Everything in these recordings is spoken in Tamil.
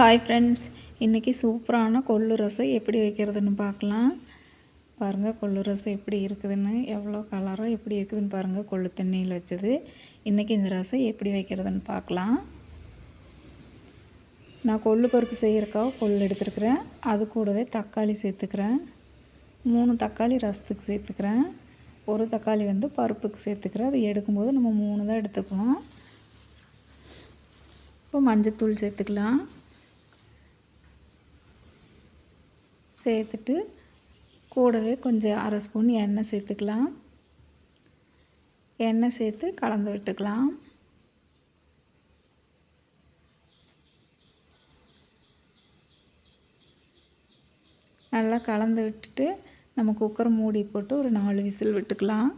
ஹாய் ஃப்ரெண்ட்ஸ் இன்றைக்கி சூப்பரான கொள்ளு ரசம் எப்படி வைக்கிறதுன்னு பார்க்கலாம். பாருங்கள் கொள்ளு ரசம் எப்படி இருக்குதுன்னு எவ்வளோ கலரோ எப்படி இருக்குதுன்னு பாருங்கள் கொள்ளு தண்ணியில் வச்சது. இன்றைக்கி இந்த ரசம் எப்படி வைக்கிறதுன்னு பார்க்கலாம். நான் கொள்ளு பருப்பு செய்கிறக்காக கொள்ளு எடுத்துருக்குறேன். அது கூடவே தக்காளி சேர்த்துக்கிறேன். மூணு தக்காளி ரசத்துக்கு சேர்த்துக்கிறேன். ஒரு தக்காளி வந்து பருப்புக்கு சேர்த்துக்கிறேன். அது எடுக்கும்போது நம்ம மூணு தான் எடுத்துக்கணும் இப்போ மஞ்சத்தூள் சேர்த்துக்கலாம். சேர்த்துட்டு கூடவே கொஞ்சம் அரை ஸ்பூன் எண்ணெய் சேர்த்துக்கலாம். எண்ணெய் சேர்த்து கலந்து விட்டுக்கலாம். நல்லா கலந்து விட்டுட்டு நம்ம குக்கரை மூடி போட்டு ஒரு நாலு விசில் விட்டுக்கலாம்.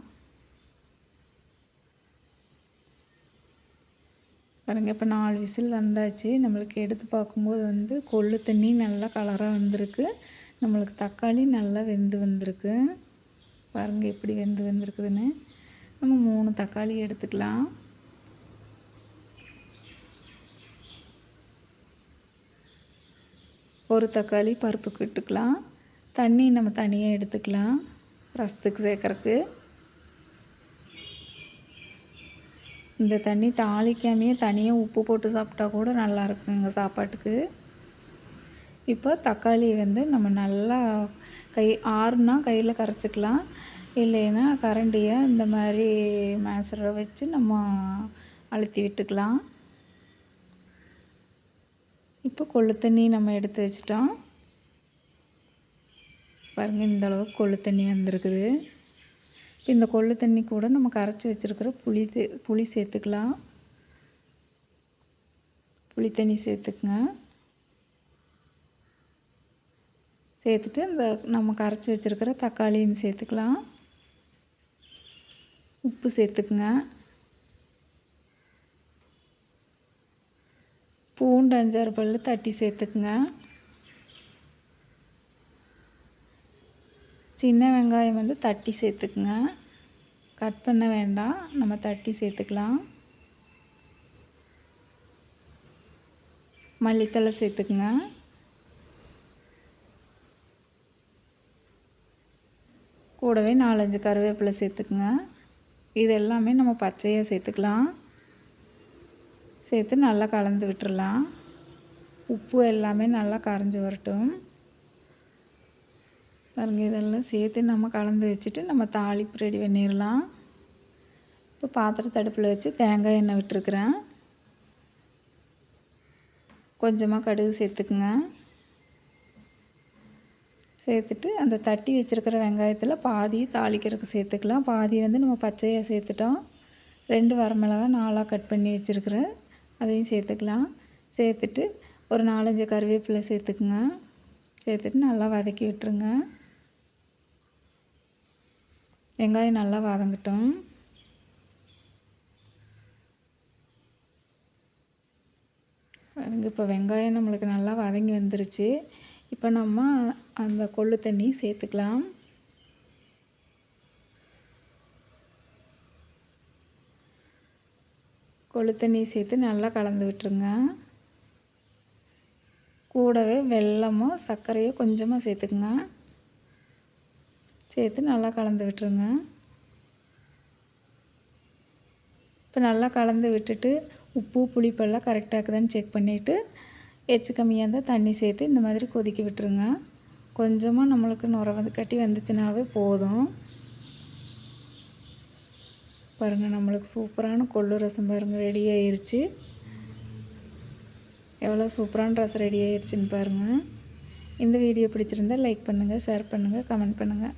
பாருங்கள் இப்போ நாலு விசில் வந்தாச்சு. நம்மளுக்கு எடுத்து பார்க்கும்போது வந்து கொள்ளு தண்ணி நல்லா கலராக வந்திருக்கு. நம்மளுக்கு தக்காளி நல்லா வெந்து வந்திருக்கு. பாருங்கள் எப்படி வெந்து வந்திருக்குதுன்னு. நம்ம மூணு தக்காளி எடுத்துக்கலாம். ஒரு தக்காளி பருப்புக்கு இட்டுக்கலாம் தண்ணி நம்ம தனியாக எடுத்துக்கலாம். ரசத்துக்கு சேர்க்குறக்கு. இந்த தண்ணி தாளிக்காமையே தனியாக உப்பு போட்டு சாப்பிட்டா கூட நல்லா இருக்குங்க சாப்பாட்டுக்கு. இப்போ தக்காளி வந்து நம்ம நல்லா கை ஆறுனா கையில் கரைச்சிக்கலாம். இல்லைன்னா கரண்டியை இந்த மாதிரி மேசரை வச்சு நம்ம அழுத்தி விட்டுக்கலாம். இப்போ கொள்ளு தண்ணி நம்ம எடுத்து வச்சிட்டோம். பாருங்கள் இந்த அளவுக்கு கொள்ளு தண்ணி வந்திருக்குது. இப்போ இந்த கொள்ளு தண்ணி கூட நம்ம கரைச்சி வச்சுருக்கிற புளி புளி சேர்த்துக்கலாம். புளி தண்ணி சேர்த்துக்குங்க. சேர்த்துட்டு இந்த நம்ம கரைச்சி வச்சுருக்கிற தக்காளியும் சேர்த்துக்கலாம். உப்பு சேர்த்துக்குங்க. பூண்டு அஞ்சாறு பல் தட்டி சேர்த்துக்குங்க. சின்ன வெங்காயம் வந்து தட்டி சேர்த்துக்குங்க. கட் பண்ண வேண்டாம் நம்ம தட்டி சேர்த்துக்கலாம். மல்லித்தலை சேர்த்துக்குங்க. கூடவே நாலஞ்சு கருவேப்பிலை சேர்த்துக்குங்க. இது எல்லாமே நம்ம பச்சையாக சேர்த்துக்கலாம். சேர்த்து நல்லா கலந்து விட்டுடலாம் உப்பு எல்லாமே நல்லா கரைஞ்சி வரட்டும். பாருங்கள் இதெல்லாம் சேர்த்து நம்ம கலந்து வச்சுட்டு நம்ம தாளிப்பு ரெடி பண்ணிடலாம். இப்போ பாத்திரத்தை அடுப்பில் வச்சு தேங்காய் எண்ணெய் விட்டுருக்குறேன். கொஞ்சமாக கடுகு சேர்த்துக்குங்க. சேர்த்துட்டு அந்த தட்டி வச்சுருக்கிற வெங்காயத்தில் பாதி தாளிக்கிறதுக்கு சேர்த்துக்கலாம். பாதி வந்து நம்ம பச்சையாக சேர்த்துட்டோம். ரெண்டு வரமிளகா நாலாக கட் பண்ணி வச்சுருக்கிறேன். அதையும் சேர்த்துக்கலாம். சேர்த்துட்டு ஒரு நாலஞ்சு கருவேப்பிலை சேர்த்துக்குங்க. சேர்த்துட்டு நல்லா வதக்கி விட்டுருங்க. வெங்காயம் நல்லா வதங்கட்டும். பாருங்க இப்போ வெங்காயம் நம்மளுக்கு நல்லா வதங்கி வந்துருச்சு. இப்போ நம்ம அந்த கொள்ளு தண்ணி சேர்த்துக்கலாம். கொள்ளு தண்ணி சேர்த்து நல்லா கலந்து விட்டுருங்க. கூடவே வெல்லமும் சர்க்கரையும் கொஞ்சமாக சேர்த்துக்குங்க. சேர்த்து நல்லா கலந்து விட்டுருங்க. இப்போ நல்லா கலந்து விட்டுட்டு உப்பு புளிப்பெல்லாம் கரெக்டாக இருக்குதான்னு செக் பண்ணிவிட்டு எச்சு கம்மியாக இருந்தால் தண்ணி சேர்த்து இந்த மாதிரி கொதிக்க விட்டுருங்க. கொஞ்சமாக நம்மளுக்கு நுர வந்து கட்டி வந்துச்சுனாவே போதும். பாருங்கள் நம்மளுக்கு சூப்பரான கொள்ளு ரசம் பாருங்கள் ரெடி ஆயிடுச்சு எவ்வளோ சூப்பரான ரசம் ரெடி ஆயிடுச்சுன்னு பாருங்கள் இந்த வீடியோ பிடிச்சிருந்தால் லைக் பண்ணுங்கள் ஷேர் பண்ணுங்கள் கமெண்ட் பண்ணுங்கள்